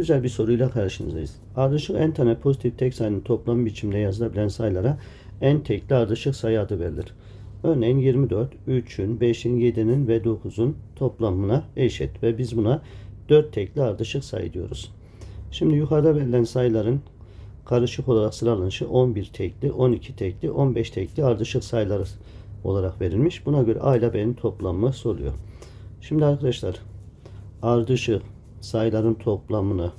Güzel bir soruyla karşınızdayız. Ardışık n tane pozitif tek sayının toplam biçimde yazılabilen sayılara n tekli ardışık sayı adı verilir. Örneğin 24, 3'ün, 5'in, 7'nin ve 9'un toplamına eşit ve biz buna 4 tekli ardışık sayı diyoruz. Şimdi yukarıda verilen sayıların karışık olarak sıralanışı 11 tekli, 12 tekli, 15 tekli ardışık sayılar olarak verilmiş. Buna göre A ile B'nin toplamı soruyor. Şimdi arkadaşlar ardışık sayıların toplamını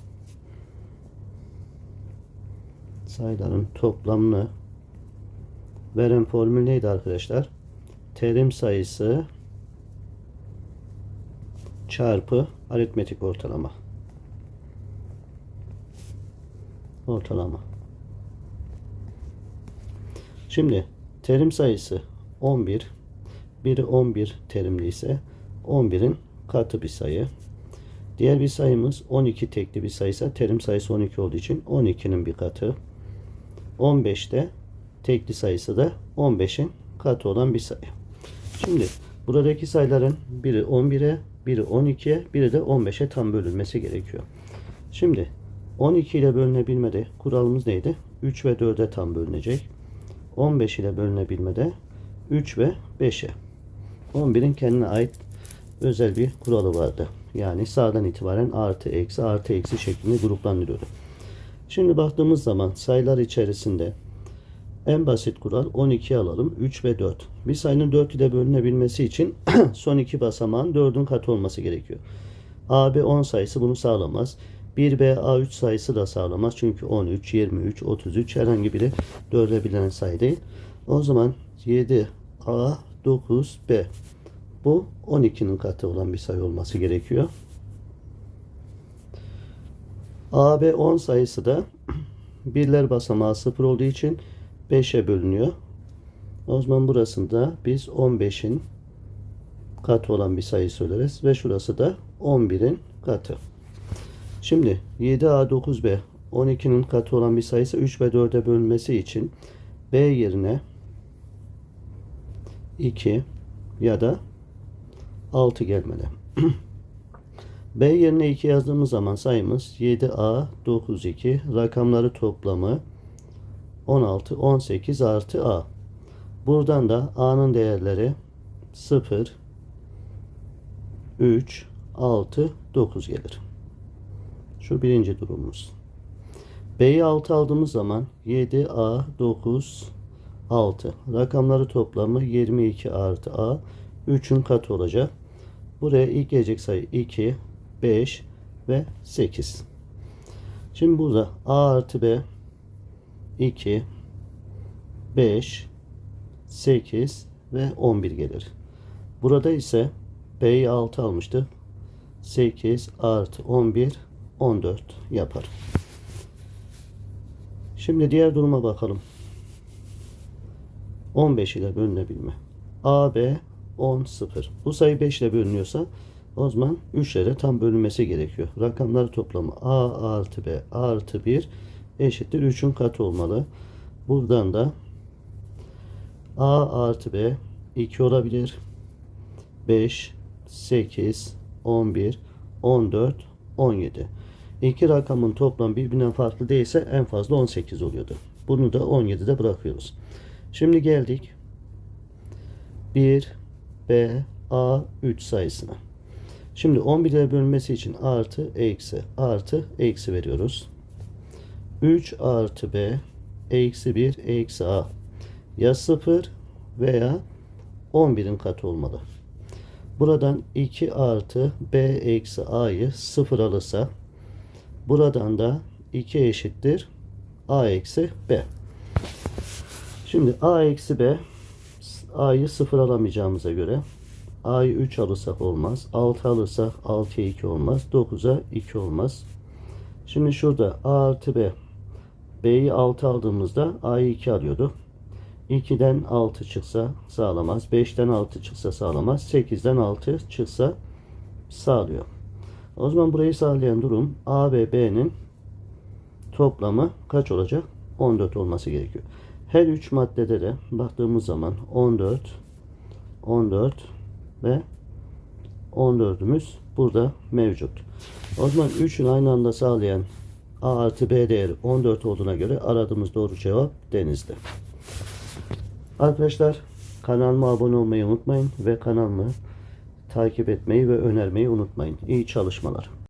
sayıların toplamını veren formül neydi arkadaşlar? Terim sayısı çarpı aritmetik ortalama. Ortalama. Şimdi terim sayısı 11. Biri 11 terimli ise 11'in katı bir sayı. Diğer bir sayımız 12 tekli bir sayıysa terim sayısı 12 olduğu için 12'nin bir katı. 15 de tekli sayısı da 15'in katı olan bir sayı. Şimdi buradaki sayıların biri 11'e, biri 12'ye, biri de 15'e tam bölünmesi gerekiyor. Şimdi 12 ile bölünebilmede kuralımız neydi? 3 ve 4'e tam bölünecek. 15 ile bölünebilmede 3 ve 5'e. 11'in kendine ait özel bir kuralı vardı. Yani sağdan itibaren artı eksi artı eksi şeklinde gruplandırıyordu. Şimdi baktığımız zaman sayılar içerisinde en basit kural 12 alalım. 3 ve 4. Bir sayının 4 ile bölünebilmesi için son iki basamağın 4'ün katı olması gerekiyor. AB 10 sayısı bunu sağlamaz. 1B A3 sayısı da sağlamaz. Çünkü 13, 23, 33 herhangi biri 4'e bilinen sayı değil. O zaman 7 A 9 B. Bu 12'nin katı olan bir sayı olması gerekiyor. AB 10 sayısı da birler basamağı 0 olduğu için 5'e bölünüyor. O zaman burasında biz 15'in katı olan bir sayı söyleriz ve şurası da 11'in katı. Şimdi 7A9B 12'nin katı olan bir sayısı 3 ve 4'e bölünmesi için B yerine 2 ya da 6 gelmeli. B yerine 2 yazdığımız zaman sayımız 7A 92 rakamları toplamı 16 18 artı A. Buradan da A'nın değerleri 0 3 6 9 gelir. Şu birinci durumumuz. B'yi 6 aldığımız zaman 7A 9 6 rakamları toplamı 22 artı A 3'ün katı olacak. Buraya ilk gelecek sayı 2 5 ve 8. Şimdi burada A artı B 2 5 8 ve 11 gelir. Burada ise B'yi 6 almıştık. 8 artı 11 14 yapar. Şimdi diğer duruma bakalım. 15 ile bölünebilme. AB 10 0. Bu sayı 5 ile bölünüyorsa o zaman 3 ile tam bölünmesi gerekiyor. Rakamları toplamı A artı B artı 1 eşittir 3'ün katı olmalı. Buradan da A artı B 2 olabilir. 5, 8, 11, 14, 17. İki rakamın toplam birbirinden farklı değilse en fazla 18 oluyordu. Bunu da 17'de bırakıyoruz. Şimdi geldik 1, B, A, 3 sayısına. Şimdi 11 ile bölünmesi için artı, eksi, artı, eksi veriyoruz. 3 artı B, eksi 1, eksi A. Ya 0 veya 11'in katı olmalı. Buradan 2 artı B eksi A'yı 0 alırsa buradan da 2 eşittir A eksi B. Şimdi A eksi B A'yı 0 alamayacağımıza göre A'yı 3 alırsak olmaz. 6 alırsak 6'ya 2 olmaz. 9'a 2 olmaz. Şimdi şurada A artı B B'yi 6 aldığımızda A'yı 2 alıyordu. 2'den 6 çıksa sağlamaz. 5'ten 6 çıksa sağlamaz. 8'den 6 çıksa sağlıyor. O zaman burayı sağlayan durum A ve B'nin toplamı kaç olacak? 14 olması gerekiyor. Her üç maddede de baktığımız zaman 14, 14 ve 14'ümüz burada mevcut. O zaman 3'ün aynı anda sağlayan A artı B değeri 14 olduğuna göre aradığımız doğru cevap denizde. Arkadaşlar kanalıma abone olmayı unutmayın ve kanalımı takip etmeyi ve önermeyi unutmayın. İyi çalışmalar.